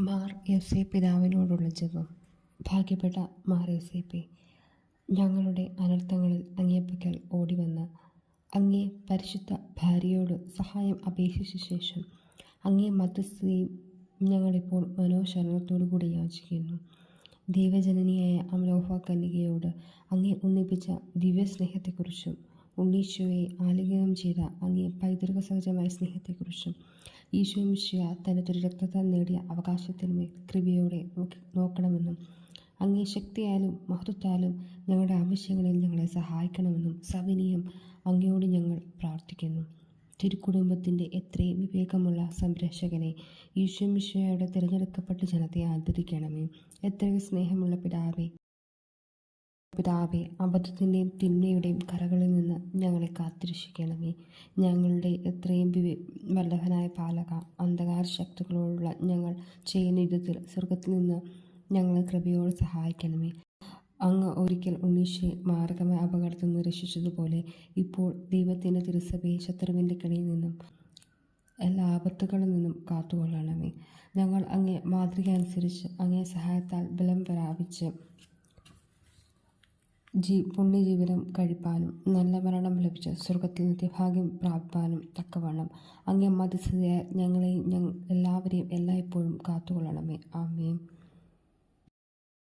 Mar S A പിതാവിനോടുള്ള ജപം. ഭാഗ്യപ്പെട്ട മാർ എസ് എ പി. ഞങ്ങളുടെ അനർത്ഥങ്ങളിൽ അങ്ങേപ്പക്കൽ ഓടിവന്ന് അങ്ങേ പരിശുദ്ധ ഭാര്യയോട് സഹായം അപേക്ഷിച്ച ശേഷം അങ്ങേ മധ്യസ്ഥയും ഞങ്ങളിപ്പോൾ മനോശരണത്തോടുകൂടി യാചിക്കുന്നു. ദൈവജനനിയായ അമലോഹ കന്യകയോട് അങ്ങേ ഒന്നിപ്പിച്ച ദിവ്യസ്നേഹത്തെക്കുറിച്ചും ഉണ്ണീശോയെ ആലിംഗനം ചെയ്ത അങ്ങേ പൈതൃക സഹജമായ സ്നേഹത്തെക്കുറിച്ചും ഈശോ മിശിയ തന്റെ തിരുരക്തത്താൽ നേടിയ അവകാശത്തിന്മേൽ കൃപയോടെ നോക്കണമെന്നും അങ്ങേ ശക്തിയാലും മഹത്വത്താലും ഞങ്ങളുടെ ആവശ്യങ്ങളിൽ ഞങ്ങളെ സഹായിക്കണമെന്നും സവിനീയം അങ്ങയോട് ഞങ്ങൾ പ്രാർത്ഥിക്കുന്നു. തിരുക്കുടുംബത്തിന്റെ എത്രയും വിവേകമുള്ള സംരക്ഷകനെ ഈശോ മിശിയയുടെ തിരഞ്ഞെടുക്കപ്പെട്ട ജനത്തെ ആദരിക്കണമേ. എത്രയും സ്നേഹമുള്ള പിതാവേ പിതാവെ അബദ്ധത്തിന്റെയും തിന്മയുടെയും കരകളിൽ നിന്ന് ഞങ്ങളെ കാത്തിരക്ഷിക്കണമേ. ഞങ്ങളുടെ എത്രയും വിവേ വല്ലഭനായ പാലക അന്ധകാര ശക്തികളോടുള്ള ഞങ്ങൾ ചെയ്യുന്ന യുദ്ധത്തിൽ സ്വർഗത്തിൽ നിന്ന് ഞങ്ങളെ കൃപയോട് സഹായിക്കണമേ. അങ്ങ് ഒരിക്കൽ ഉണ്ണീഷെ മാർഗമായ അപകടത്തിൽ നിന്ന് രക്ഷിച്ചതുപോലെ ഇപ്പോൾ ദൈവത്തിന്റെ തിരുസഭയെ ശത്രുവിന്റെ കിണിയിൽ നിന്നും എല്ലാ ആപത്തുകളിൽ നിന്നും കാത്തുകൊള്ളണമേ. ഞങ്ങൾ അങ്ങേ മാതൃക അനുസരിച്ച് അങ്ങേ സഹായത്താൽ ബലം പ്രാപിച്ച് ജീ പുണ്യജീവിതം കഴിപ്പാനും നല്ല മരണം ലഭിച്ച് സ്വർഗത്തിൽ നിത്യഭാഗ്യം പ്രാപിപ്പാനും തക്കവണ്ണം. അങ്ങേ മധ്യസ്ഥതയായി ഞങ്ങളെയും എല്ലാവരെയും എല്ലായ്പ്പോഴും കാത്തുകൊള്ളണമേ. ആമേൻ.